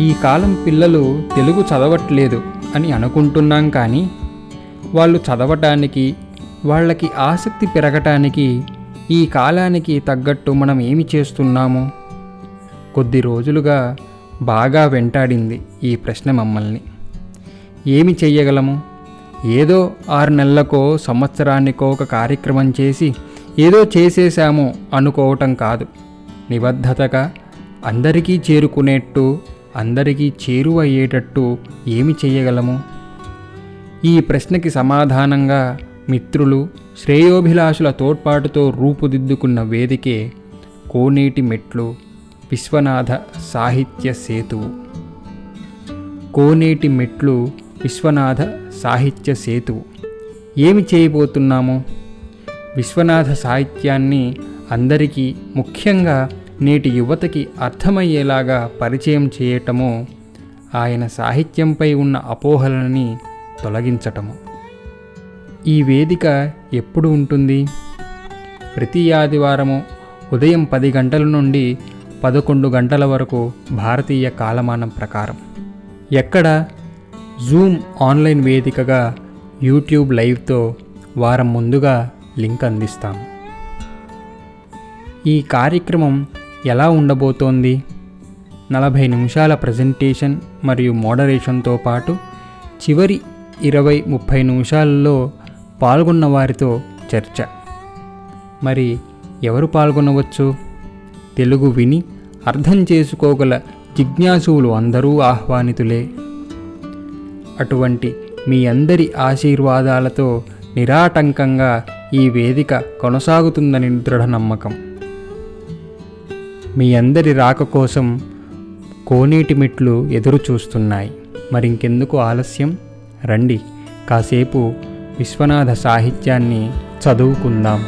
ఈ కాలం పిల్లలు తెలుగు చదవట్లేదు అని అనుకుంటున్నాం కానీ వాళ్ళు చదవటానికి వాళ్ళకి ఆసక్తి పెరగటానికి ఈ కాలానికి తగ్గట్టు మనం ఏమి చేస్తున్నాము? కొద్ది రోజులుగా బాగా వెంటాడింది ఈ ప్రశ్న మమ్మల్ని. ఏమి చెయ్యగలము? ఏదో ఆరు నెలలకో సంవత్సరానికో ఒక కార్యక్రమం చేసి ఏదో చేసేశాము అనుకోవటం కాదు. నిబద్ధతగా అందరికీ చేరుకునేట్టు అందరికీ చేరువయ్యేటట్టు ఏమి చేయగలము? ఈ ప్రశ్నకి సమాధానంగా మిత్రులు శ్రేయోభిలాషుల తోడ్పాటుతో రూపుదిద్దుకున్న వేదికే కోనేటి మెట్లు విశ్వనాథ సాహిత్య సేతువు. కోనేటి మెట్లు విశ్వనాథ సాహిత్య సేతువు. ఏమి చేయబోతున్నాము? విశ్వనాథ సాహిత్యాన్ని అందరికీ ముఖ్యంగా నేటి యువతకి అర్థమయ్యేలాగా పరిచయం చేయటము ఆయన సాహిత్యంపై ఉన్న అపోహలని తొలగించటము. ఈ వేదిక ఎప్పుడు ఉంటుంది? ప్రతి ఆదివారము ఉదయం పది గంటల నుండి పదకొండు గంటల వరకు భారతీయ కాలమానం ప్రకారం. ఎక్కడ? జూమ్ ఆన్లైన్ వేదికగా యూట్యూబ్ లైవ్తో వారం ముందుగా లింక్ అందిస్తాం. ఈ కార్యక్రమం ఎలా ఉండబోతోంది? నలభై నిమిషాల ప్రజెంటేషన్ మరియు మోడరేషన్తో పాటు చివరి ఇరవై ముప్పై నిమిషాలలో పాల్గొన్న వారితో చర్చ. మరి ఎవరు పాల్గొనవచ్చు? తెలుగు విని అర్థం చేసుకోగల జిజ్ఞాసువులు అందరూ ఆహ్వానితులే. అటువంటి మీ అందరి ఆశీర్వాదాలతో నిరాటంకంగా ఈ వేదిక కొనసాగుతుందని దృఢ నమ్మకం. మీ అందరి రాక కోసం కోనేటి మెట్లు ఎదురు చూస్తున్నాయి. మరింకెందుకు ఆలస్యం? రండి కాసేపు విశ్వనాథ సాహిత్యాన్ని చదువుకుందాం.